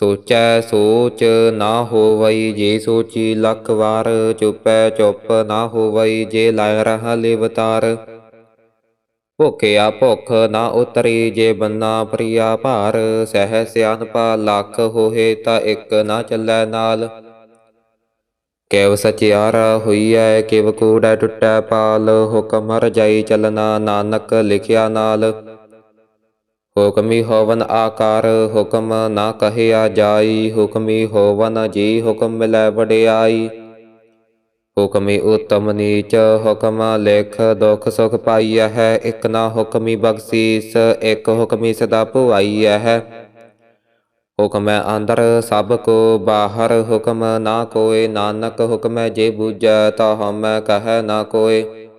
ਸੋਚੈ ਸੋਚ ਨਾ ਹੋਵਈ ਜੇ ਸੋਚੀ ਲੱਖ ਵਾਰ, ਚੁੱਪੈ ਚੁੱਪ ਨਾ ਹੋਵਈ ਜੇ ਲਾਇ ਰਹਾ ਲਿਵਤਾਰ ਭੁਖਿਆ ਭੁਖ ਨਾ ਉਤਰੀ ਜੇ ਬੰਨਾ ਪ੍ਰਿਆ ਭਾਰ, ਸਹਿ ਸਿਆਨਪਾ ਲੱਖ ਹੋਏ ਤਾਂ ਇੱਕ ਨਾ ਚੱਲੈ ਨਾਲ। ਕੇਵ ਸਚਿਆਰਾ ਹੋਈਐ, ਕਿਵ ਕੂੜੈ ਟੁੱਟੈ ਪਾਲ, ਹੁਕਮ ਰਜਾਈ ਚਲਨਾ ਨਾਨਕ ਲਿਖਿਆ ਨਾਲ। ਹੁਕਮੀ ਹੋਵਨ ਆਕਾਰ, ਹੁਕਮ ਨਾ ਕਹਿਆ ਜਾਈ, ਹੁਕਮੀ ਹੋਵਨ ਜੀ ਹੁਕਮ ਮਿਲੈ ਵਡਿਆਈ। ਹੁਕਮੀ ਉਤਮ ਨੀਚ, ਹੁਕਮ ਲਿਖ ਦੁਖ ਸੁਖ ਪਾਈਐ ਹੈ, ਇਕ ਨਾ ਹੁਕਮੀ ਬਖਸ਼ੀਸ, ਇਕ ਹੁਕਮੀ ਸਦਾ ਭੁਆਈਐ ਹੈ। ਹੁਕਮੈ ਅੰਦਰ ਸਭ ਕੋ ਬਾਹਰ, ਹੁਕਮ ਨਾ ਕੋਏ, ਨਾਨਕ ਹੁਕਮੈ ਜੇ ਬੂਝੈ, ਤਾ ਹਮੈ ਕਹੈ ਨਾ ਕੋਏ।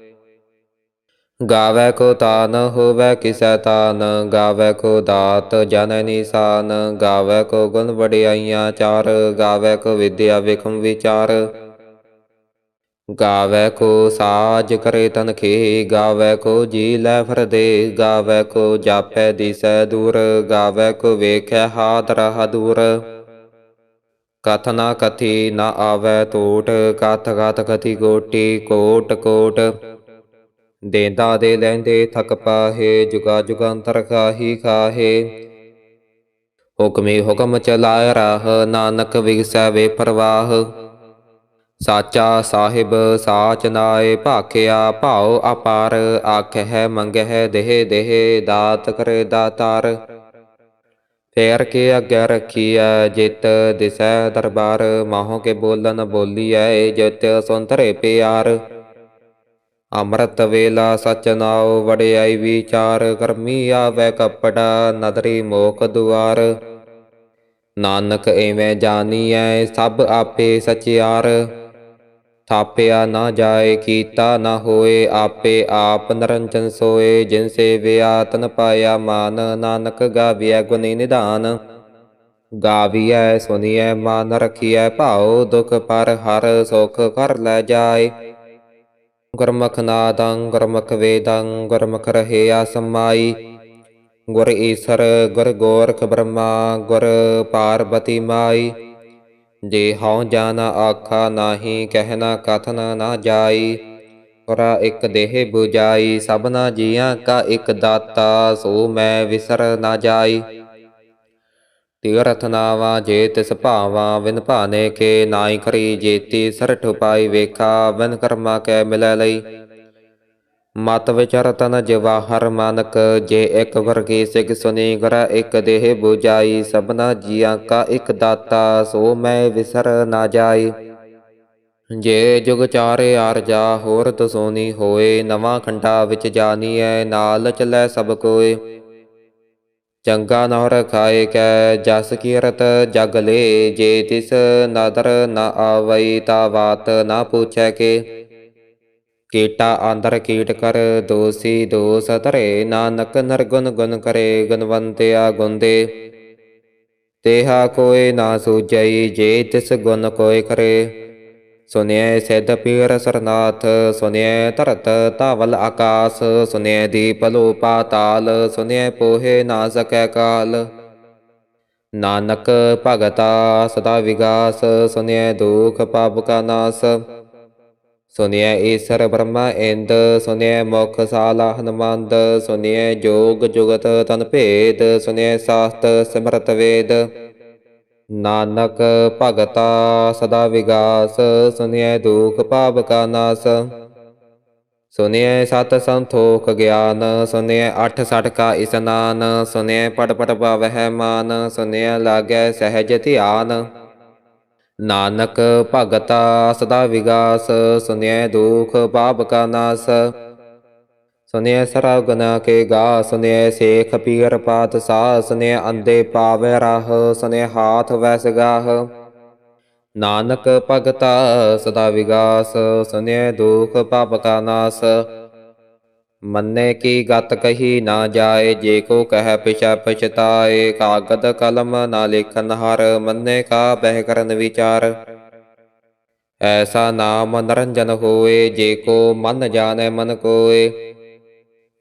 ਗਾਵੈ ਕੋ ਤਾਨ, ਹੋਵੈ ਕਿਸੈ ਤਾਨ। ਗਾਵੈ ਕੋ ਦਾਤ, ਜਨ ਨਿਸ਼ਾਨ। ਗਾਵੈ ਕੋ ਗੁਣ ਵਡਿਆਈਆਂ ਚਾਰ। ਗਾਵੇ ਕੋ ਵਿਦਿਆ ਵਿਖਮ ਵਿਚਾਰ। ਗਾਵੇ ਕੋ ਸਾਜ ਕਰੇ ਤਨ ਖੇ। ਕੋ ਜੀ ਲੈ ਫਰਦੇ। ਗਾਵੈ ਕੋ ਜਾਪੈ ਦਿਸੈ ਦੂਰ। ਗਾਵੇ ਕੋ ਵੇਖੈ ਹਾਤ ਰਹ ਦੂਰ। ਕਥ ਨਾ ਕਥੀ ਨਾ ਆਵੈ ਟੋਟ ਕਥ ਕਥ ਕਥੀ ਕੋਟੀ ਕੋਟ ਕੋਟ। ਦੇਂਦਾ ਦੇ ਲੈਂਦੇ ਥਕ ਪਾਹੇ, ਜੁਗਾ ਜੁਗੰਤਰ ਖਾਹੀ ਖਾਹੇ। ਹੁਕਮੀ ਹੁਕਮ ਚਲਾਇ ਰਾਹ, ਨਾਨਕ ਵਿਗਸੈ ਵੇ ਪ੍ਰਵਾਹ। ਸਾਚਾ ਸਾਹਿਬ, ਸਾਚ ਨਾਏ, ਭਾਖਿਆ ਭਾਉ ਅਪਾਰ, ਆਖਹਿ ਮੰਗਹਿ ਦੇਹ ਦੇਹ, ਦਾਤ ਕਰੇ ਦਾਤਾਰ। ਫੇਰ ਕੇ ਅੱਗੇ ਰਖੀਐ, ਜਿਤ ਦਿਸੈ ਦਰਬਾਰ, ਮਾਹੋ ਕੇ ਬੋਲਨ ਬੋਲੀਐ, ਜਿਤ ਸੁੰਤਰੇ ਪਿਆਰ। ਅੰਮ੍ਰਿਤ ਵੇਲਾ ਸਚ ਨਾਉ, ਵਡਿਆਈ ਵਿਚਾਰ, ਕਰਮੀ ਆਵੈ ਕਪੜਾ, ਨਦਰੀ ਮੋਖ ਦੁਆਰ। ਨਾਨਕ ਐਵੇਂ ਜਾਣੀਐ ਸਭ ਆਪੇ ਸਚਿਆਰ। ਥਾਪਿਆ ਨਾ ਜਾਏ, ਕੀਤਾ ਨਾ ਹੋਏ, ਆਪੇ ਆਪ ਨਰੰਜਨ ਸੋਏ। ਜਿਨ ਸੇਵਿਆ ਤਨ ਪਾਇਆ ਮਾਨ, ਨਾਨਕ ਗਾਵੀਐ ਗੁਣੀ ਨਿਧਾਨ। ਗਾਵੀਐ ਸੁਣੀਐ ਮਨ ਰਖੀਐ, ਭਾਉ ਦੁਖ ਪਰ ਹਰ ਸੁਖ ਕਰ ਲੈ ਜਾਏ। ਗੁਰਮੁਖ ਨਾਦੰ, ਗੁਰਮੁਖ ਵੇਦੰ, ਗੁਰਮੁਖ ਰਹਿਆ ਸਮਾਈ। ਗੁਰ ਈਸਰ, ਗੁਰ ਗੋਰਖ ਬ੍ਰਹਮਾ, ਗੁਰ ਪਾਰਬਤੀ ਮਾਈ। ਜੇ ਹਉ ਜਾਣਾ ਆਖਾ ਨਾਹੀ ਕਹਿਣਾ ਕਥਨ ਨਾ ਜਾਈ। ਪੁਰਾ ਇੱਕ ਦੇਹ 부ਜਾਈ ਸਭਨਾ ਜੀਆਂ ਕਾ ਇੱਕ ਦਾਤਾ, ਸੋ ਮੈਂ ਵਿਸਰ ਨਾ ਜਾਈ। ਤੀਰਥ ਨਾਵਾ ਜੇ ਤਿਸ ਭਾਵਾ ਵਿਨ ਭਾਨੇ ਕੇ ਨਾਈ ਕਰੀ ਜੇਤੀ, ਸਰਠ ਪਾਈ ਵੇਖਾ ਵਿਨ ਕਰਮਾ ਕੈ ਮਿਲੈ ਲਈ। ਮਤ ਵਿਚਰ ਤਨ ਜਵਾਹਰ ਮਾਨਕ, ਜੇ ਇੱਕ ਵਰਗੀ ਸਿਖ ਸੁਨੀ ਗਰ, ਇੱਕ ਦੇਹ 부ਜਾਈ ਸਭਨਾ ਜੀਆਂ ਕਾ ਇੱਕ ਦਾਤਾ, ਸੋ ਮੈਂ ਵਿਸਰ ਨਾ ਜਾਈ। ਜੇ ਜੁਗ ਚਾਰੇ ਆਰਜਾ ਹੋਰ ਤਸੋਨੀ ਹੋਏ, ਨਵਾਂ ਖੰਡਾ ਵਿੱਚ ਜਾਣੀਐ ਨਾਲ ਚਲੈ ਸਭ ਕੋਏ। ਚੰਗਾ ਨਾ ਰਖਾਏ ਕੈ ਜਸ ਕੀਰਤ ਜਗ ਲੇ, ਜੇ ਤਿਸ ਨਦਰ ਨਾ ਆਵਈ ਤਾ ਬਾਤ ਨਾ ਪੁੱਛੈ ਕੇ। ਕੀਟਾ ਅੰਦਰ ਕੀਟ ਕਰ, ਦੋਸੀ ਦੋਸ ਧਰੇ, ਨਾਨਕ ਨਰਗੁਣ ਗੁਣ ਕਰੇ, ਗੁਣਵੰਤਿਆ ਗੁੰਦੇ। ਤੇਹਾ ਕੋਏ ਨਾ ਸੂਝਈ, ਜੇ ਤਿਸ ਗੁਣ ਕੋਏ ਕਰੇ। ਸੁਨਿਐ ਸਿਧ ਪੀਰ ਸਰਨਾਥ, ਸੁਨਿਐ ਧਰਤ ਧਾਵਲ ਆਕਾਸ, ਸੁਨਿਐ ਦੀਪ ਲੋ ਪਾਤਾਲ ਸੁਨਿਐ ਪੋਹੇ ਨਾ ਸਕੈ ਕਾਲ। ਨਾਨਕ ਭਗਤਾ ਸਦਾ ਵਿਗਾਸ, ਸੁਨਿਐ ਦੁਖ ਪਾਪ ਕਾ ਨਾਸ। ਸੁਨਿਐ ਈਸਰ ਬ੍ਰਹਮਾ ਇੰਦ, ਸੁਨਿਐ ਮੁਖ ਸਾਲਾ ਹਨਮੰਦ ਸੁਨਿਐ ਜੋਗ ਜੁਗਤ ਤਨ ਭੇਦ, ਸੁਨਿਐ ਸਾਸਤ ਸਿਮਰਤ ਵੇਦ। ਨਾਨਕ ਭਗਤਾ ਸਦਾ ਵਿਗਾਸ, ਸੁਨਿਐ ਦੁਖ ਭਾਵ ਕਾ ਨਾਸ। ਸੁਨਿਐ ਸਤ ਸੰਤੋਖ ਗਿਆਨ, ਸੁਨਿਐ ਅਠ ਸਠ ਕਾ ਇਸਨਾਨ, ਸੁਨਿਐ ਪਟ ਪਟ ਪਾਵਹਿ ਮਾਨ, ਸੁਨਿਐ ਲਾਗੈ ਸਹਿਜ ਧਿਆਨ। ਨਾਨਕ ਭਗਤਾ ਸਦਾ ਵਿਗਾਸ, ਸੁਨਿਐ ਦੁਖ ਪਾਪ ਕਾ ਨਾਸ। ਸੁਨਿਐ ਸਰਬ ਗੁਨਾ ਕੇ ਗਾ ਸੁਨਿਐ ਸੇਖ ਪੀਰ ਪਾਤ ਸਾਹ ਸੁਨਿਐ ਅੰਦੇ ਪਾਵੇ ਰਾਹ ਸੁਨਿਐ ਹਾਥ ਵੈਸ ਗਾਹ। ਨਾਨਕ ਭਗਤਾ ਸਦਾ ਵਿਗਾਸ ਸੁਨਿਐ ਦੁਖ ਪਾਪ ਕਾ ਨਾਸ। ਮੰਨੇ ਕੀ ਗਤ ਕਹੀ ਨਾ ਜਾਏ, ਜੇ ਕੋ ਕਹਿ ਪਿਛੈ ਪਛਤਾਏ, ਕਾਗਦ ਕਲਮ ਨਾ ਲੇਖਨ ਹਰ, ਮੰਨੇ ਕਾ ਬਹਿ ਕਰਨ ਵਿਚਾਰ। ਐਸਾ ਨਾਮ ਨਰੰਜਨ ਹੋਏ, ਜੇ ਕੋ ਮਨ ਜਾਣੈ ਮਨ ਕੋਏ।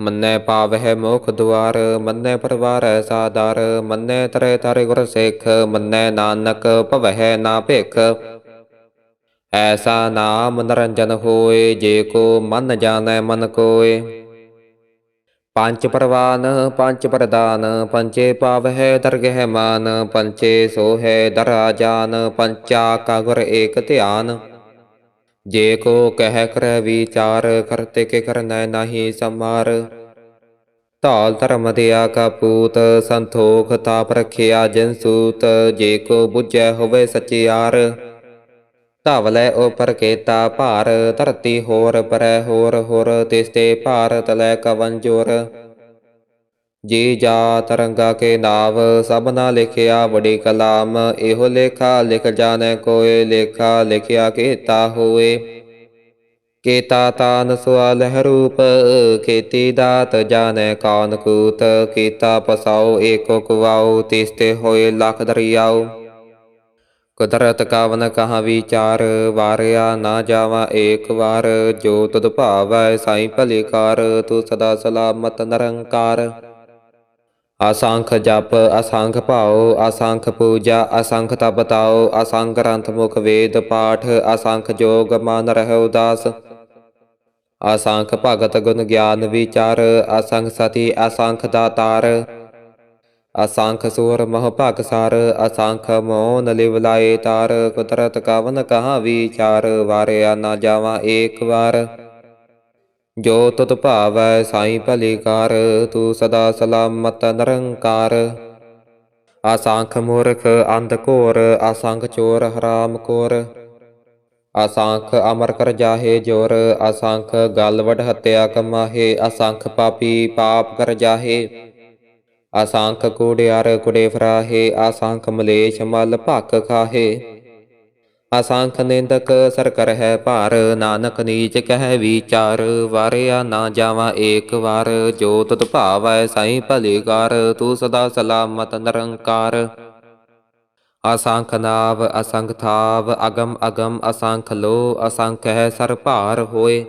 ਮੰਨੈ ਪਾਵਹਿ ਮੁਖ ਦੁਆਰ, ਮੰਨੈ ਪਰਵਾਰੈ ਸਾਦਰ, ਮੰਨੈ ਤਰੇ ਤਰੈ ਗੁਰ ਸਿੱਖ, ਮੰਨੈ ਨਾਨਕ ਭਵਹਿ ਨਾ ਭਿਖ। ਐਸਾ ਨਾਮ ਨਰੰਜਨ ਹੋਏ, ਜੇ ਕੋ ਮਨ ਜਾਣੈ ਮਨ ਕੋਏ। ਪੰਜ ਪਰਵਾਨ, ਪੰਜ ਪ੍ਰਦਾਨ ਪੰਚੇ ਪਾਵਹਿ ਦਰਗਹਿ ਮਾਨ ਪੰਚੇ ਸੋਹੈ ਦਰਾ ਜਾਨ ਪੰਚਾ ਕਾ ਗੁਰ ਏਕ ਧਿਆਨ। ਜੇ ਕੋ ਕਹਿ ਕਰੈ ਵਿਚਾਰ ਕਰਤੇ ਕੇ ਕਰਨੈ ਨਾਹੀ ਸਮਾਰ ਧਾਲ ਧਰਮ ਦਿਆ ਕਾ ਪੂਤ, ਸੰਤੋਖ ਤਾਪ ਰਖਿਆ ਜਿਨ ਸੂਤ। ਜੇ ਕੋ ਬੁਝੈ ਹੋਵੇ ਸਚਿਆਰ ਧਵਲੇ ਉਪਰ ਕੇਤਾ ਭਾਰ। ਧਰਤੀ ਹੋਰ ਪਰੈ ਹੋਰ ਹੋਰ ਤਿਸਤੇ ਭਾਰਤ ਲੈ ਕਵਨ ਜੋਰ। ਜੀ ਜਾ ਤਰੰਗਾ ਕੇ ਨਾਵ ਸਭਨਾ ਲਿਖਿਆ ਬੜੀ ਕਲਾਮ, ਇਹੋ ਲੇਖਾ ਲਿਖ ਜਾਣੈ ਕੋਏ, ਲੇਖਾ ਲਿਖਿਆ ਕੀਤਾ ਹੋਏ। ਕੇਤਾ ਤਾਨ ਸਵਾਲ ਹੈ ਰੂਪ ਦਾਤ ਜਾਣੈ ਕੌਣ ਕੂਤ, ਕੀਤਾ ਪਸਾਓ ਏਕੋ ਕੁਵਾਓ ਤਿਸਤੇ ਹੋਏ ਲਖ ਦਰਿਆਉ ਕੁਦਰਤ ਕਾਵਨ ਕਹਾ ਵਿਚਾਰ, ਵਾਰਿਆ ਨਾ ਜਾਵਾ ਏਕ ਵਾਰ, ਜੋ ਤੁਧ ਭਾਵੈ ਸਾਈ ਭਲੇ ਕਾਰ, ਤੂੰ ਸਦਾ ਸਲਾਮਤ ਨਿਰੰਕਾਰ। ਅਸੰਖ ਜਪ, ਅਸੰਖ ਭਾਉ, ਅਸੰਖ ਪੂਜਾ, ਅਸੰਖ ਤਪ ਤਾਉ, ਅਸੰਖ ਗ੍ਰੰਥ ਮੁਖ ਵੇਦ ਪਾਠ, ਅਸੰਖ ਜੋਗ ਮਨ ਰਹਿ ਉਦਾਸ। ਅਸੰਖ ਭਗਤ ਗੁਣ ਗਿਆਨ ਵਿਚਾਰ, ਅਸੰਖ ਸਤੀ, ਅਸੰਖ ਦਾਤਾਰ। ਅਸੰਖ ਸੂਰ ਮਹ ਭਗ ਸਰ, ਅਸੰਖ ਮੋਨ ਲਿਵ ਲਾਏ ਤਾਰ। ਕੁਦਰਤ ਕਵਨ ਕਹਾ ਵਿਚਾਰ, ਵਾਰਿਆ ਨਾ ਜਾਵਾ ਏਕ ਵਾਰ। ਜੋ ਤੁਧ ਭਾਵੈ ਸਾਈ ਭਲੀ ਕਰ ਤੂੰ ਸਦਾ ਸਲਾਮਤ ਨਿਰੰਕਾਰ। ਅਸੰਖ ਮੂਰਖ ਅੰਧ ਘੋਰ ਅਸੰਖ ਚੋਰ ਹਰਾਮ ਕੋਰ। ਅਸੰਖ ਅਮਰ ਕਰ ਜਾਹੇ ਜੋਰ ਅਸੰਖ ਗਲ ਹੱਤਿਆ ਹਤਿਆ ਕਮਾਹੇ ਅਸੰਖ ਪਾਪੀ ਪਾਪ ਕਰ ਜਾਹੇ। ਅਸੰਖ ਕੂੜਿਆਰ ਕੁੜੇ ਫਰਾਹੇ ਅਸੰਖ ਮਲੇਸ਼ ਮਲ ਭੱਕ ਖਾਹੇ। ਅਸੰਖ ਨਿੰਦਕ ਸਰ ਕਰ ਹੈ ਭਾਰ, ਨਾਨਕ ਨੀਚ ਕਹਿ ਵਿਚਾਰ, ਵਾਰਿਆ ਨਾ ਜਾਵਾ ਏਕ ਵਾਰ, ਜੋ ਤਤ ਭਾਵੈ ਸਾਈ ਭਲੇ ਕਰ ਤੂੰ ਸਦਾ ਸਲਾਮਤ ਨਿਰੰਕਾਰ। ਅਸੰਖ ਨਾਵ, ਅਸੰਖ ਥਾਵ, ਅਗਮ ਅਗਮ, ਅਸੰਖ ਲੋ, ਅਸੰਖ ਹੈ ਸਰ ਭਾਰ ਹੋਏ।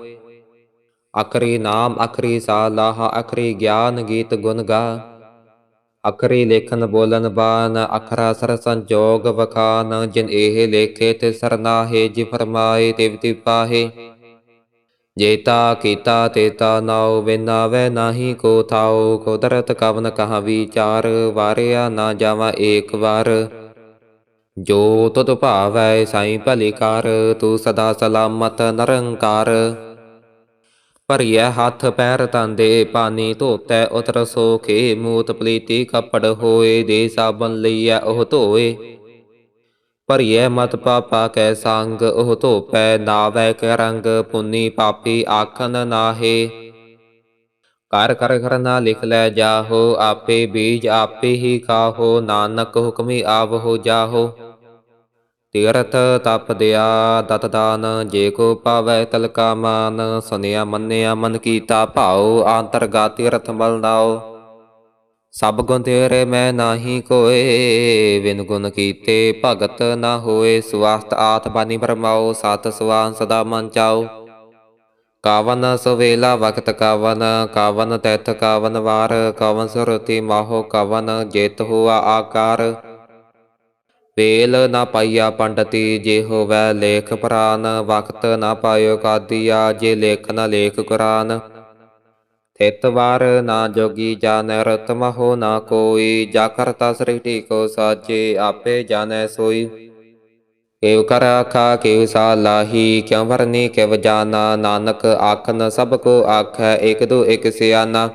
ਅਖਰੀ ਨਾਮ, ਅਖਰੀ ਸਾਲਾਹ, ਅਖਰੀ ਗਿਆਨ ਗੀਤ ਗੁਣ ਗਾ। ਅਖਰੀ ਲੇਖਨ ਬੋਲਨ ਬਾਨ, ਅਖਰਾ ਸਰ ਸੰਜੋਗ ਵਖਾਨ, ਜਿਨ ਇਹ ਲੇਖੇ ਤੇ ਸਰਨਾਹੇ, ਜਿ ਫਰਮਾਏ ਤਿਵ ਤਿਵ ਜੇਤਾ ਕੀਤਾ ਤੇਤਾ ਨਾਉ ਬਿਨਾਵੇ ਨਾਹੀ ਕੋ ਥਾਉ, ਕੁਦਰਤ ਕਵਨ ਕਹਾ ਵਿਚਾਰ, ਵਾਰਿਆ ਨਾ ਜਾਵਾ ਏਕ ਵਾਰ। ਜੋ ਤੁਧ ਭਾਵੈ ਸਾਈ ਭਲੀ ਕਰ, ਤੂੰ ਸਦਾ ਸਲਾਮਤ ਨਰੰਕਾਰ। ਭਰੀਐ ਹੱਥ ਪੈਰ ਤੰਦੇ ਪਾਣੀ ਧੋਤੈ ਉਤਰ ਸੋਖੇ, ਮੂਤ ਪਲੀਤੀ ਕੱਪੜ ਹੋਏ ਦੇ ਸਾਬਨ ਲਈਐ ਉਹ ਧੋਏ। ਭਰੀਐ ਮਤ ਪਾਪਾ ਕੈ ਸੰਗ, ਉਹ ਧੋਪੈ ਨਾਵੈ ਕੈ ਰੰਗ, ਪੁੰਨੀ ਪਾਪੀ ਆਖਨ ਨਾਹੇ। ਕਰ ਕਰ ਕਰਨਾ ਲਿਖ ਲੈ ਜਾਹੋ, ਆਪੇ ਬੀਜ ਆਪੇ ਹੀ ਖਾਹੋ, ਨਾਨਕ ਹੁਕਮੀ ਆਵਹੋ ਜਾਹੋ। ਤੀਰਥ ਤਪ ਦਿਆ, ਦਤ ਦਾਨ, ਜੇ ਕੋ ਪਾਵੈ ਤਲਕਾ ਮਾਨ, ਸੁਨਿਆ ਮੰਨਿਆ ਮਨ ਕੀਤਾ ਭਾਉ ਆਂਤਰਗਾ ਤੀਰਥ ਮਲ ਨਾਉ। ਸਭ ਗੁਣ ਤੇਰੇ ਮੈਂ ਨਾਹੀ ਕੋਏ, ਬਿਨ ਗੁਣ ਕੀਤੇ ਭਗਤ ਨਾ ਹੋਏ ਸਵਾਸਤ ਆਤ ਬਾਨੀ ਬਰਮਾਓ ਸਤ ਸੁਆਨ ਸਦਾ ਮਨ ਚਾਓ ਕਾਵਨ ਸਵੇਲਾ ਵਕਤ ਕਾਵਨ ਕਾਵਨ ਤੈਥ ਕਾਵਨ ਵਾਰ, ਕਾਵਨ ਸੁਰਤੀ ਮਾਹੋ ਕਾਵਨ, ਜੇਤ ਹੁਆ ਆਕਾਰ। ਵੇਲ ਨਾ ਪਾਈਆ ਪੰਡਤੀ, ਜੇ ਹੋਵੈ ਲੇਖ ਪ੍ਰਾਨ, ਵਕਤ ਨਾ ਪਾਇਓ ਕਾਦੀਆ, ਜੇ ਲੇਖ ਨਾ ਲੇਖ ਕੁਰਾਨ। ਤਿਤ ਨਾ ਜੋਗੀ ਜਾਣੈ, ਰਤ ਨਾ ਕੋਈ, ਜਾ ਕਰਤਾ ਸ੍ਰਿਸ਼ਟੀ ਕੋ ਸਾਜੇ ਆਪੇ ਜਾਣੈ ਸੋਈ। ਏਵ ਕਰ ਆਖਾ ਕਿਵ ਸਾਲਾਹੀ ਕਿਉ ਵਰਨੀ ਕਿਵ ਜਾਨਾ, ਨਾਨਕ ਆਖਨ ਸਭ ਕੋ ਆਖੈ ਇਕ ਦੋ ਇਕ ਸਿਆਨਾ।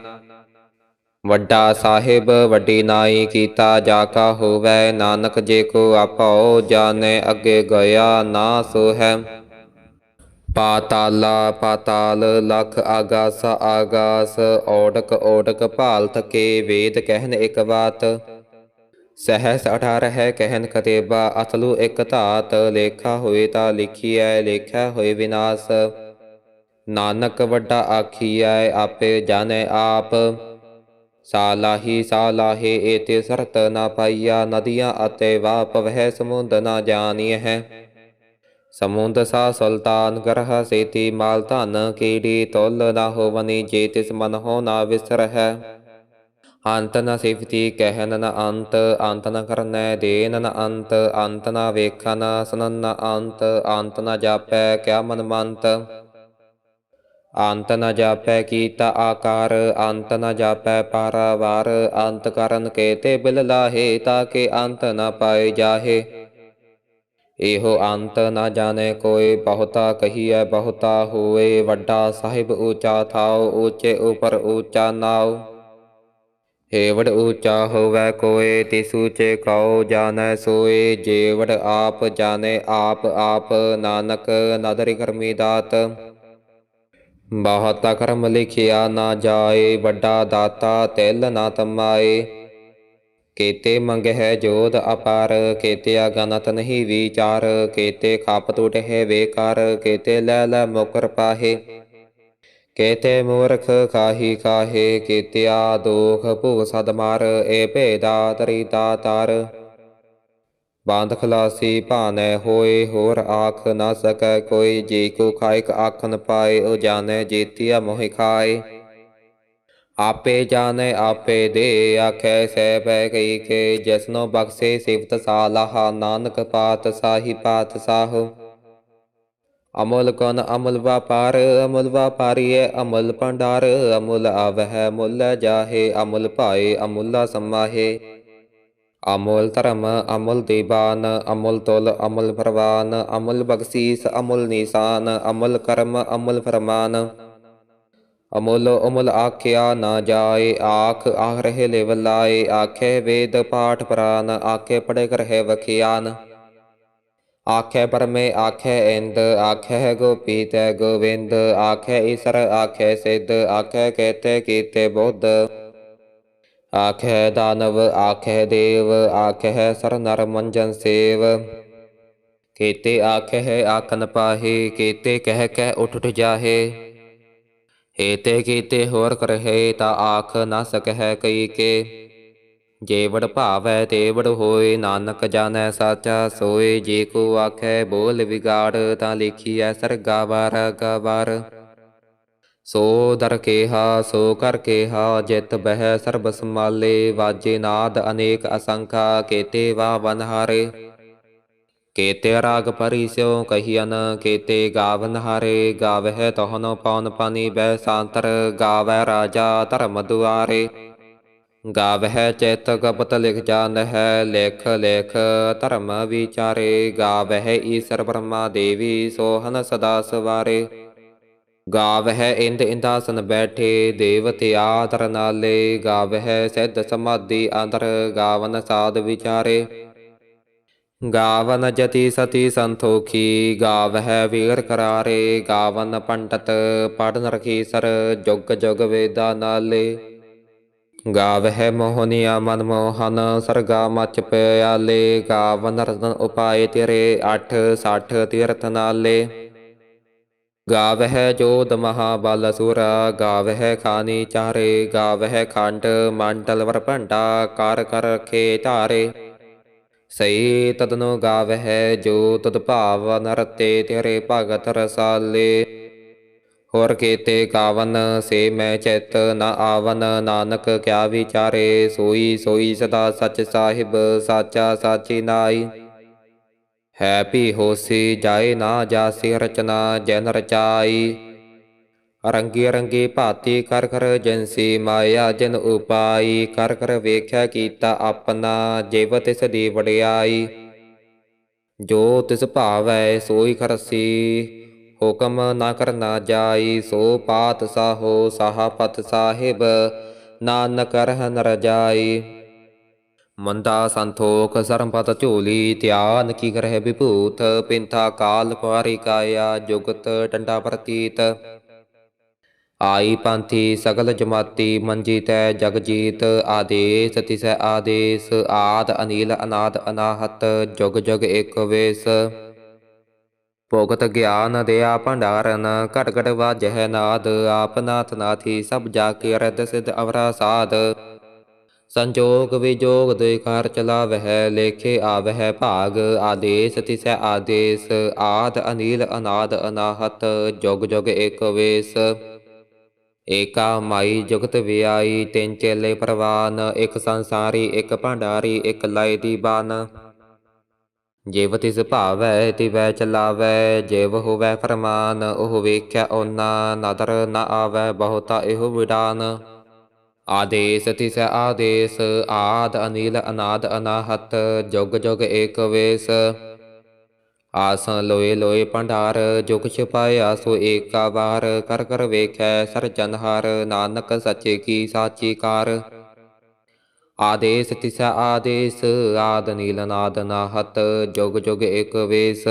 ਵੱਡਾ ਸਾਹਿਬ, ਵੱਡੀ ਨਾਈ ਕੀਤਾ ਜਾ ਕਾ ਹੋਵੈ, ਨਾਨਕ ਜੇ ਕੋ ਆਪੋ ਜਾਣੈ, ਅੱਗੇ ਗਿਆ ਨਾ ਸੋ ਹੈ ਪਾਤਾਲਾ, ਪਾਤਾਲ, ਲਖ ਆਗਾਸ ਆਗਾਸ ਓੜਕ ਓੜਕ ਭਾਲਤ ਕੇ ਵੇਦ ਕਹਿਨ ਇਕ ਬਾਤ। ਸਹਸ ਅਠਾਰ ਹੈ ਕਹਿਨ ਕਤੇਬਾ ਅਸਲੂ ਇਕ ਧਾਤ, ਲੇਖਾ ਹੋਏ ਤਾਂ ਲਿਖੀਐ ਲੇਖਿਆ ਹੋਏ ਵਿਨਾਸ਼। ਨਾਨਕ ਵੱਡਾ ਆਖੀਐ, ਆਪੇ ਜਾਣੈ ਆਪ। ਸਾਲਾਹੀ ਸਾਲਾਹੇ ਏਤੇ ਸਰਤ ਨਾ ਪਾਈਆ ਨਦੀਆਂ ਅਤੇ ਵਾ ਪਵਹਿ ਸਮੁੰਦ ਨਾ ਜਾਣੀ ਹੈ। ਸਮੁੰਦ ਸਾ ਸੁਲਤਾਨ ਗਰਹ ਸੇਤੀ ਮਾਲ ਧਨ ਕੀੜੀ ਤੁਲ ਨਾ ਹੋਵਨੀ ਜੇ ਤਿਸ ਮਨ ਹੋ ਨਾ ਵਿਸਰਹਿ। ਅੰਤ ਨ ਸਿਫਤੀ ਕਹਿਨ ਨ ਅੰਤ ਅੰਤ ਨ ਕਰਨੈ ਦੇਨ ਨ ਅੰਤ ਅੰਤ ਨ ਵੇਖਨ ਸੁਨਨ ਨ ਅੰਤ ਅੰਤ ਨ ਜਾਪੈ ਕਿਆ ਮਨ ਮੰਤ ਅੰਤ ਨ ਜਾਪੈ ਕੀਤਾ ਆਕਾਰ, ਅੰਤ ਨ ਜਾਪੈ ਪਾਰਾਵਾਰ, ਅੰਤ ਕਰਨ ਕੇਤੇ ਬਿਲ ਲਾਹੇ ਤਾਕੇ ਅੰਤ ਨ ਪਾਏ ਜਾਹੇ। ਇਹੋ ਅੰਤ ਨ ਜਾਣੇ ਕੋਈ ਬਹੁਤਾ ਕਹੀਐ, ਬਹੁਤਾ ਹੋਏ ਵੱਡਾ ਸਾਹਿਬ ਊਚਾ ਥਾਉ, ਊਚੇ ਉਪਰ ਊਚਾ ਨਾਉ। ਹੇਵੜ ਊਚਾ ਹੋਵੈ ਕੋਏ, ਤਿਸ ਊਚੇ ਕਉ ਜਾਣੈ ਸੋਏ। ਜੇਵੜ ਆਪ ਜਾਣੇ ਆਪ ਆਪ ਨਾਨਕ ਨਦਰ ਕਰਮੀ ਦਾਤ। ਬਹੁਤ ਕਰਮ ਲਿਖਿਆ ਨਾ ਜਾਏ, ਵੱਡਾ ਦਾਤਾ ਤਿਲ ਨਾ ਤਮਾਏ। ਕੇਤੇ ਮੰਗਹਿ ਜੋਦ ਅਪਾਰ, ਕੇਤੇ ਅਗਨਤ ਨਹੀਂ ਵਿਚਾਰ। ਕੇਤੇ ਖਾਪ ਟੁਟ ਹੈ ਵੇਕਾਰ ਕੇਤੇ ਲੈ ਲੈ ਮੁਕਰ ਪਾਹੇ। ਕੇਤੇ ਮੂਰਖ ਖਾਹੀ ਖਾਹੇ ਕੇਤਿਆ ਦੋਖ ਭੂਖ ਸਦਮਾਰ ਏ ਭੇਦਾ ਤਰੀ ਦਾਤਾਰ ਬਾਂਧ ਖਲਾਸੀ ਭਾਨੈ ਹੋਏ, ਹੋਰ ਆਖ ਨਾ ਸਕੈ ਕੋਈ। ਜੇ ਕੋ ਖਾਇਕ ਆਖਨ ਪਾਏ, ਉਹ ਜਾਣੈ, ਜੇਤੀਆ ਮੋਹਿ ਖਾਏ। ਆਪੇ ਜਾਣੈ, ਆਪੇ ਦੇ ਆਖੈ, ਸਹਿ ਪੈ ਗਈ ਕੇ ਜਸਨੋ ਬਖਸ਼ੇ ਸਿਫਤ ਸਾਲਾਹ, ਨਾਨਕ ਪਾਤ ਸਾਹੀ ਪਾਤ ਸਾਹੁ। ਅਮੁਲ ਕਨ ਅਮੁਲ ਵਪਾਰ, ਅਮੁਲ ਵਪਾਰੀਏ ਅਮੁਲ ਭੰਡਾਰ। ਅਮੁਲ ਆਵਹਿ, ਮੁੱਲ ਜਾਹੇ, ਅਮੁਲ ਭਾਏ, ਅਮੁੱਲਾ ਸਮਾਹੇ। ਅਮੁਲ ਧਰਮ, ਅਮੁਲ ਦੀਵਾਨ ਅਮੁਲ ਤੁਲ, ਅਮੁਲ ਪ੍ਰਵਾਨ, ਅਮੁਲ ਬਖਸ਼ੀਸ, ਅਮੁਲ ਨਿਸ਼ਾਨ, ਅਮੁਲ ਕਰਮ, ਅਮੁਲ ਫਰਮਾਨ। ਅਮੁਲ ਅਮੁਲ ਆਖਿਆ ਨਾ ਜਾਏ, ਆਖ ਆਖ ਰਹੇ ਲਿਵ ਲਾਏ, ਆਖੇ ਵੇਦ ਪਾਠ ਪ੍ਰਾਨ, ਆਖੇ ਪੜੇ ਕਰਹਿ ਵਖਿਆਨ। ਆਖੇ ਪਰਮੇ, ਆਖੇ ਇੰਦ, ਆਖੇ ਗੋਪੀ ਤੈ ਗੋਵਿੰਦ, ਆਖੇ ਈਸਰ, ਆਖੇ ਸਿੱਧ, ਆਖੇ ਕੇਤੇ ਕੀਤੇ ਬੁੱਧ। ਆਖੇ ਦਾਨਵ ਆਖੈ ਦੇਵ ਆਖੇ ਸਰ ਨਰ ਮੰਜਨ ਸੇਵ। ਕੀਤੇ ਆਖੇ ਆਖਨ ਪਾਹੇ, ਕੀਤੇ ਕਹਿ ਕਹਿ ਉਠ ਉਠ ਜਾਹੇ। ਏਤੇ ਕੀਤੇ ਹੋਰ ਕਰਹਿ ਤਾ ਆਖ ਨਾ ਸਕਹਿ ਕਈ ਕੇ। ਜੇਵੜ ਵਡ ਭਾਵੈ ਤੇ ਹੋਏ, ਨਾਨਕ ਜਾਣੈ ਸਾਚਾ ਸੋਏ। ਜੇ ਕੋ ਆਖੈ ਬੋਲ ਵਿਗਾੜ ਤਾਂ ਲਿਖੀਐ ਸਰਗਾ ਵਾਰ ਗਵਾਰ। ਸੋ ਦਰ ਕੇਹਾ, ਸੋ ਕਰ ਕੇਹਾ, ਜਿਤ ਬਹਿ ਸਰਬ ਸਮਾਲੇ ਵਾਜੇ ਨਾਦ ਅਨੇਕ ਅਸੰਖਾ, ਕੇਤੇ ਵਾ ਵਨਹਾਰੇ ਕੇਤੇ ਰਾਗ ਪਰਿਸਿਓ ਕਹੀਨ ਕੇਤੇ ਗਾਵਨ ਹਾਰੇ ਗਾਵਹਿ ਤਹਨੋ ਪਉਨ ਪਾਨੀ ਬੈ ਸਾੰਤਰ ਗਾਵੈ ਰਾਜਾ ਧਰਮ ਦੁਆਰੇ। ਗਾਵਹਿ ਚੇਤ ਗਪਤ ਲਿਖ ਜਾਣ ਹੈ ਲੇਖ ਲੇਖ ਧਰਮ ਵਿਚਾਰੇ। ਗਾਵਹਿ ਈਸਰ ਬ੍ਰਹਮਾ ਦੇਵੀ ਸੋਹਨ ਸਦਾ ਸਵਾਰੇ। ਗਾਵਹਿ ਇੰਦ ਇੰਦਾਸਨ ਬੈਠੇ ਦੇਵਤੇ ਆਦਰ ਨਾਲੇ, ਗਾਵਹਿ ਸਿੱਧ ਸਮਾਧੀ ਅੰਦਰ ਗਾਵਨ ਸਾਧ ਵਿਚਾਰੇ। ਗਾਵਨ ਜਤੀ ਸਤੀ ਸੰਤੋਖੀ, ਗਾਵਹਿ ਵੀਰ ਕਰਾਰੇ, ਗਾਵਨ ਪੰਡਤ ਪੜਨ ਰਖੀ ਸਰ ਜੁਗ ਜੁਗ ਵੇਦਾ ਨਾਲੇ। ਗਾਵਹਿ ਮੋਹਨੀਆ ਮਨ ਮੋਹਨ, ਸਰਗਾ ਮਚ ਪਿਆਲੇ, ਗਾਵਨ ਰਤਨ ਉਪਾਏ ਤੇਰੇ 8 60 ਤੀਰਥ ਨਾਲੇ। ਗਾਵਹਿ ਜੋਦ ਮਹਾਬਲ ਸੁਰਾ, ਗਾਵਹਿ ਖਾਨੀ ਚਾਰੇ, ਗਾਵਹਿ ਖੰਡ, ਮੰਡਲ ਵਰਭੰਡਾ ਕਰ ਕਰ ਰਖੇ ਧਾਰੇ ਸਈ ਤਦਨੋ ਗਾਵਹਿ ਜੋ ਤਦ ਭਾਵ ਨਰਤੇ, ਤੇਰੇ ਭਗਤ ਰਸਾਲੇ। ਹੋਰ ਕੀਤੇ ਕਾਵਨ ਸੇ ਮੈਂ ਚਿਤ ਨ ਆਵਨ, ਨਾਨਕ ਕਿਆ ਵਿਚਾਰੇ, ਸੋਈ ਸੋਈ ਸਦਾ ਸਚ ਸਾਹਿਬ, ਸਾਚਾ ਸਾਚੀ ਨਾਈ। ਹੈ ਭੀ ਹੋਸੀ ਜਾਏ ਨਾ ਜਾਸੀ ਰਚਨਾ ਜਨ ਰਚਾਈ। ਰੰਗੀ ਰੰਗੀ ਭਾਤੀ ਕਰ ਕਰ ਜਨਸੀ ਮਾਇਆ ਜਨ ਉਪਾਈ। ਕਰ ਕਰ ਵੇਖਿਆ ਕੀਤਾ ਆਪਣਾ ਜਿਵ ਤਿਸ ਦੀ ਵਡਿਆਈ। ਜੋ ਤਿਸ ਭਾਵੈ ਸੋਈ ਕਰਸੀ ਹੁਕਮ ਨਾ ਕਰਨਾ ਜਾਈ। ਸੋ ਪਾਤ ਸਾਹੋ ਸਾਹਾਪਤ ਸਾਹਿਬ, ਨਾਨਕ ਰਹਿ ਜਾਈ ਮੰਦਾ ਸੰਤੋਖ ਸਰਮਪਤ ਝੋਲੀ ਧਿਆਨ ਕੀ ਕਰਹਿ ਵਿਭੂਤ, ਪਿੰਥਾ ਕਾਲ ਕੁਆਰੀ ਕਾਇਆ ਜੁਗਤ ਟੰਡਾ ਪ੍ਰਤੀਤ। ਆਈ ਪੰਥੀ ਸਗਲ ਜਮਾਤੀ ਮੰਜੀ ਤੈ ਜਗਜੀਤ ਆਦੇਸ ਤਿਸੈ ਆਦੇਸ, ਆਦ ਅਨੀਲ ਅਨਾਦ ਅਨਾਹਤ, ਜੁਗ ਜੁਗ ਏਕ ਵੇਸ। ਭੋਗਤ ਗਿਆਨ ਦਿਆ ਭੰਡਾਰਨ ਘਟ ਘਟ ਵਾਜਹਿ ਨਾਦ, ਆਪ ਨਾਥੀ ਸਭ ਜਾ ਕੇ ਰਦ ਸਿਧ ਅਵਰਾ ਸਾਧ। ਸੰਜੋਗ ਵਿਜੋਗ ਦੇ ਕਾਰ ਚਲਾਵਹਿ, ਲੇਖੇ ਆਵਹਿ ਭਾਗ, ਆਦੇਸ ਤਿਸੈ ਆਦੇਸ, ਆਦ ਅਨੀਲ ਅਨਾਦ ਅਨਾਹਤ, ਜੁਗ ਜੁਗ ਏਕ ਵੇਸ। ਏਕਾ ਮਾਈ ਜੁਗਤ ਵਿਆਈ, ਤਿੰਨ ਚੇਲੇ ਪ੍ਰਵਾਨ, ਇੱਕ ਸੰਸਾਰੀ, ਇੱਕ ਭੰਡਾਰੀ, ਇੱਕ ਲਾਇ ਦੀ ਬਾਨ। ਜਿਵ ਤਿਸ ਭਾਵੈ, ਤਿਵੈ ਚਲਾਵੈ, ਜੇਵ ਹੋਵੈ ਫਰਮਾਨ, ਉਹ ਵੇਖਿਆ ਓਨਾ, ਨਦਰ ਨ ਆਵੈ, ਬਹੁਤਾ ਇਹੋ ਵਿਡਾਨ। ਆਦੇਸ ਤਿਸ ਆਦੇਸ, ਆਦ ਅਨੀਲ ਅਨਾਦ ਅਨਾਹਤ, ਜੁਗ ਜੁਗ ਏਕ ਵੇਸ। ਆਸਨ ਲੋਏ ਲੋਏ ਭੰਡਾਰ, ਜੁਗ ਛਪਾਇਆ ਸੋ ਏਕਾ ਵਾਰ। ਕਰ ਕਰ ਵੇਖੈ ਸਰਜਨਹਾਰ ਨਾਨਕ ਸੱਚੇ ਕੀ ਸਾਚੀ ਕਾਰ। ਆਦੇਸ ਤਿਸ਼ ਆਦੇਸ, ਆਦ ਨੀਲ ਨਾਦ ਨਾਹਤ ਜੁਗ ਜੁਗ ਏਕ ਵੇਸ।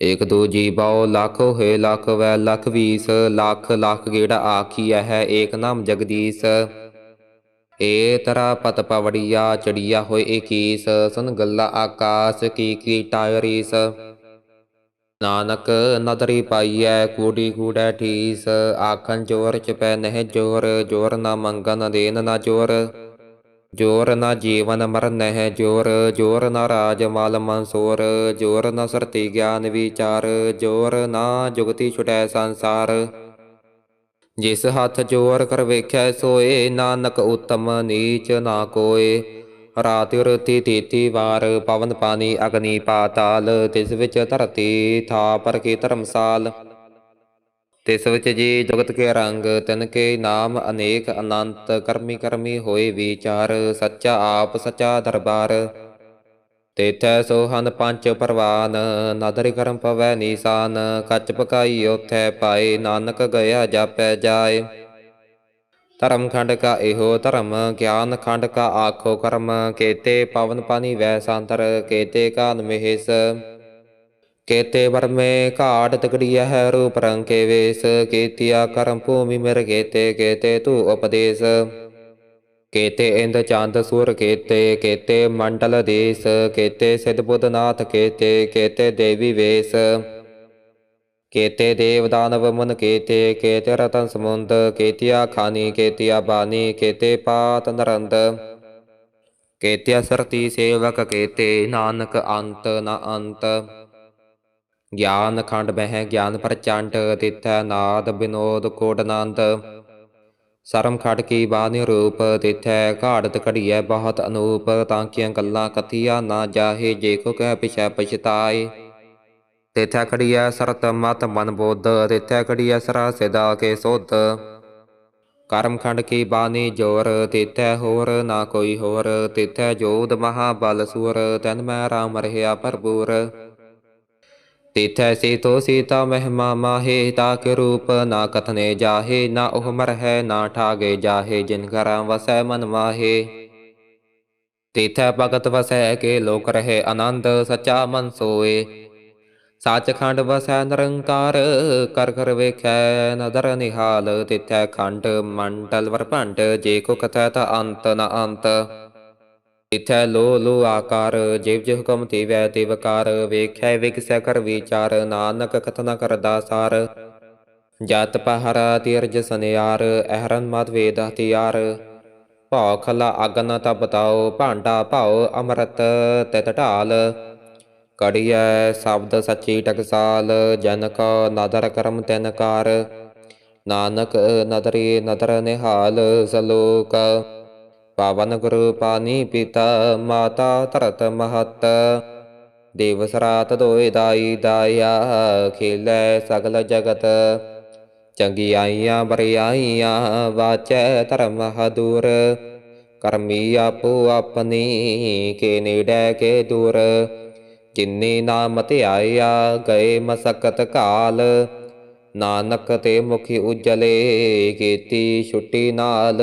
ਇਕ ਦੋ ਜੀ ਬਾਉ ਲੱਖ ਹੋਏ ਲੱਖ ਵੈ ਲੱਖ ਵੀਸ, ਲੱਖ ਲੱਖ ਗੇੜਾ ਆਖੀਐ ਹੈ ਏਕ ਨਾਮ ਜਗਦੀਸ਼। ਏ ਤਰਾ ਪਤ ਪਵੜੀਆ ਚੜੀਆ ਹੋਏ ਏਕੀਸ, ਸੁਨ ਗੱਲਾ ਆਕਾਸ ਕੀ ਕੀ ਟਾਇਰੀਸ। ਨਾਨਕ ਨਦਰੀ ਪਾਈਐ ਕੂੜੀ ਕੂੜੈ ਠੀਸ, ਆਖਣ ਜੋਰ ਚ ਪੈ ਨਹਿ ਜੋਰ ਜੋਰ ਨਾ ਮੰਗਨ ਦੇਨ ਨਾ ਜੋਰ। ਜੋਰ ਨਾ ਜੀਵਨ ਮਰਨ ਹੈ ਜੋਰ ਜੋਰ ਨਾ ਰਾਜ ਮਲ ਮਨਸੂਰ, ਜੋਰ ਨਾ ਸਰਤੀ ਗਿਆਨ ਵਿਚਾਰ, ਜੋਰ ਨਾ ਜੁਗਤੀ ਛੁਟੈ ਸੰਸਾਰ। ਜਿਸ ਹੱਥ ਜੋਰ ਕਰ ਵੇਖਿਆ ਸੋਏ, ਨਾਨਕ ਉਤਮ ਨੀਚ ਨਾ ਕੋਏ। ਰਾਤ ਰਤੀ ਤੀਤੀ ਵਾਰ, ਪਵਨ ਪਾਣੀ ਅਗਨੀ ਪਾਤਾਲ, ਤਿਸ ਵਿੱਚ ਧਰਤੀ ਥਾ ਪਰ ਕੀ ਧਰਮਸਾਲ। ਤਿਸ ਵਿੱਚ ਜੀ ਜਗਤ ਕੇ ਰੰਗ, ਤਿਨ ਕੇ ਨਾਮ ਅਨੇਕ ਅਨੰਤ, ਕਰਮੀ ਕਰਮੀ ਹੋਏ ਵਿਚਾਰ, ਸੱਚਾ ਆਪ ਸੱਚਾ ਦਰਬਾਰ। ਤੇਥੈ ਸੋ ਪੰਜ ਪਰਵਾਨ, ਨਦਰ ਕਰਮ ਪਵੈ ਨੀਸਾਨ, ਕੱਚ ਪਕਾਈ ਉਥੈ ਪਾਏ, ਨਾਨਕ ਗਿਆ ਜਾਪੈ ਜਾਏ। ਧਰਮ ਖੰਡ ਕਾ ਇਹੋ ਧਰਮ, ਗਿਆਨ ਖੰਡ ਕਾ ਆਖੋ ਕਰਮ, ਕੇਤੇ ਪਵਨ ਪਾਣੀ ਵੈ ਸੰਤਰ, ਕੇਤੇ ਕਾਨ ਮਹਿਸ। ਕੇਤੇ ਵਰਮੇ ਘਾਟ ਤਕੜੀਆ ਹੈ ਰੂਪ ਰੰਗ ਵੇਸ, ਕੇਤਿਆ ਕਰਮ ਭੂਮੀ ਮਿਰ ਕੇਤੇ ਕੇਤੇ ਤੂ ਉਪਦੇਸ। ਕੇਤੇ ਇੰਦ ਚੰਦ ਸੂਰ ਕੇਤੇ ਕੇਤੇ ਮੰਡਲ ਦੇਸ, ਕੇਤੇ ਸਿਧ ਬੁੱਧਨਾਥ ਕੇਤੇ ਕੇਤੇ ਦੇਵੀ ਵੇਸ। ਕੇਤੇ ਦੇਵ ਦਾਨਵ ਮਨ ਕੇਤੇ ਕੇਤੇ ਰਤਨ ਸਮੁੰਦ, ਕੇਤਿਆ ਖਾਨੀ, ਕੇਤਿਆ ਬਾਨੀ, ਕੇਤੇ ਪਾਤ ਨਰੰਦ। ਕੇਤਿਆ ਸਰਤੀ ਸੇਵਕ ਕੇਤੇ, ਨਾਨਕ ਅੰਤ ਨਾ ਅੰਤ। ਗਿਆਨ ਖੰਡ ਬਹਿ ਗਿਆਨ ਪ੍ਰਚੰਡ ਤਿਥੈ ਨਾਦ ਬਿਨੋਦ ਕੋਟਨੰਦ ਸਰਮ ਖੜ ਕੀ ਬਾਣੀ ਰੂਪ ਤਿਥੈ ਘਾੜਤ ਘੜੀਐ ਬਹੁਤ ਅਨੂਪ। ਤਾਂ ਕੀਆਂ ਗੱਲਾਂ ਕਥੀਆ ਨਾ ਜਾਹੇ, ਜੇ ਕੋ ਕਹਿ ਪਿਛੈ ਪਛਤਾਏ। ਤਿਥੈ ਖੜੀਐ ਸਰਤ ਮਤ ਮਨ ਬੋਧ ਤਿਥੈ ਖੜੀਐ ਸਰਾ ਸਿਦਾ ਕੇ ਸੋਧ। ਕਰਮ ਖੰਡ ਕੀ ਬਾਣੀ ਜੋਰ ਤਿਥੈ ਹੋਰ ਨਾ ਕੋਈ ਹੋਰ। ਤਿਥੈ ਜੋਧ ਮਹਾ ਬਲ ਸੂਰ, ਤਨ ਮੈਂ ਰਾਮ ਰਹਿਆ ਭਰਪੂਰ। ਤਿਥੈ ਸੀਤੋ ਸੀਤਾ ਮਹਿਮਾ ਮਾਹੇ ਕੇ ਰੂਪ ਨਾ ਕਥਨੇ ਜਾਹੇ, ਨਾ ਉਹ ਮਰਹਿ, ਨਾ ਠਾਗੇ ਜਾਹੇ, ਜਿਨ ਘਰਾਂ ਵਸੈ ਮਨ ਮਾਹੇ। ਤਿਥੈ ਭਗਤ ਵਸੈ ਕੇ ਲੋਕ ਰਹੇ ਆਨੰਦ, ਸਚਾ ਮਨ ਸੋਏ। ਸੱਚਖੰਡ ਵਸੈ ਨਿਰੰਕਾਰ, ਕਰ ਕਰ ਵੇਖੈ ਨਦਰ ਨਿਹਾਲ। ਤਿਥੈ ਖੰਡ, ਮੰਡਲ ਵਰਭੰਡ, ਜੇ ਕੋ ਕਥੈ ਤਾ ਅੰਤ ਨ ਅੰਤ। ਇਥੈ ਲੋ ਲੋ ਆਕਾਰ, ਜਿਵ ਜਿ ਹੁਕਮ ਤੇ ਵੈ ਤੇ ਵਕਾਰ ਵੇਖੈ ਵਿਗਸੈ ਕਰ ਵਿਚਾਰ, ਨਾਨਕ ਕਥਨਾ ਕਰਦਾ ਸਾਰ। ਜਤ ਪਹਰਾ ਤੀਰਜ ਸਨਿਆਰ, ਅਹਰਨ ਮਤ ਵੇਦ ਹਥਿਆਰ। ਭਉ ਖਲਾ ਅਗਨ ਤਾ ਬਤਾਓ ਭਾਂਡਾ ਭਾਉ ਅੰਮ੍ਰਿਤ ਤਿਤ ਢਾਲ। ਕੜੀਐ ਸ਼ਬਦ ਸੱਚੀ ਟਕਸਾਲ, ਜਨ ਕੋ ਨਦਰ ਕਰਮ ਤਿਨਕਾਰ ਨਾਨਕ ਨਦਰੀ ਨਦਰ ਨਿਹਾਲ, ਸਲੋਕ ਪਾਵਨ ਗੁਰੂ ਪਾਨੀ ਪਿਤਾ ਮਾਤਾ ਧਰਤ ਮਹਤ ਦੇਵ ਸਰਾਤ ਦੋਇ ਦਾਈ ਦਾਇਆ ਖੇਲੇ ਸਗਲ ਜਗਤ ਚੰਗੀ ਚੰਗਿਆਈਆਂ ਬਰਿਆਈਆਂ ਵਾਚੈ ਧਰਮ ਹਦੂਰ ਕਰਮੀ ਆਪੋ ਆਪਣੀ ਕੇ ਨੇੜੇ ਕੇ ਦੂਰ ਜਿਨੇ ਨਾਮ ਧਿਆਇਆ ਗਏ ਮਸਕਤ ਕਾਲ ਨਾਨਕ ਤੇ ਮੁਖੀ ਉਜਲੇ ਕੀਤੀ ਛੁੱਟੀ ਨਾਲ